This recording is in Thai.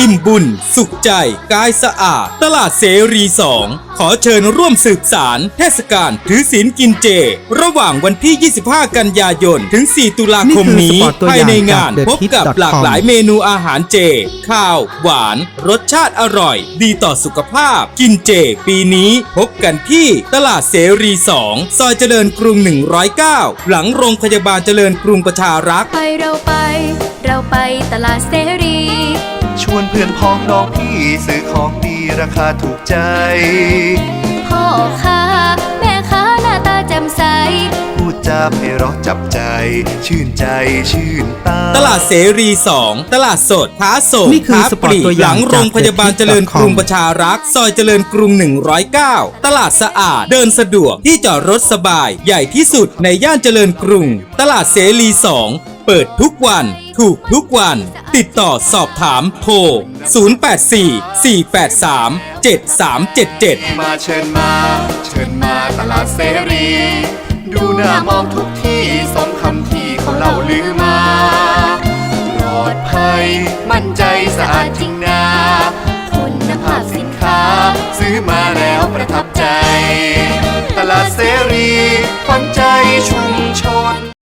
อิ่มบุญ สุขใจ กายสะอาด ตลาดเสรีสองขอเชิญร่วมสืบสารเทศกาลถือศีลกินเจ ระหว่างวันที่ 25 กันยายน ถึง 4 ตุลาคมนี้นี่คือสปอร์ตตัวอภายย่างในงานจากพบกับ TheTip.com หลากหลายเมนูอาหารเจ ข้าว หวาน รสชาติอร่อย ดีต่อสุขภาพ กินเจ ปีนี้พบกันที่ตลาดเสรีสองซอยเจริญกรุง 109 หลังโรงพยาบาลเจริญกรุงประชารักษ์ไปเราไป เราไปตลาดเสรีช วนเพื่อนพ้องน้องพี่ซื้อของดีราคาถูกใจ พ่อค้าแม่ค้าหน้าตาแจ่มใส พูดจาไพเราะจับใจ ชื่นใจชื่นตา ตลาดเสรี 2 ตลาดสดค้าส่งนี่คือค้าสปปอร์ตลีกตัวอหย่าลังงโรงพยาบาลจาก เจริญกรุง TheTip.com ประชารักษ์ซอยเจริญกรุง 109 ตลาดสะอาดเดินสะดวกที่จอดรถสบาย ใหญ่ที่สุดในย่านเจริญกรุง ตลาดเสรี 2 เปิดทุกวันถูกทุกวัน ติดต่อสอบถามโทร 084 483 7377 มาเชิญมา เชิญมาตลาดเสรี ดูหน้ามองทุกที่สมคำที่เขาเล่าลือมาปลอดภัยมั่นใจสะอาดจริงนาคุณภาพสินค้า ซื้อมาแล้วประทับใจ ตลาดเสรีขวัญใจชุมชน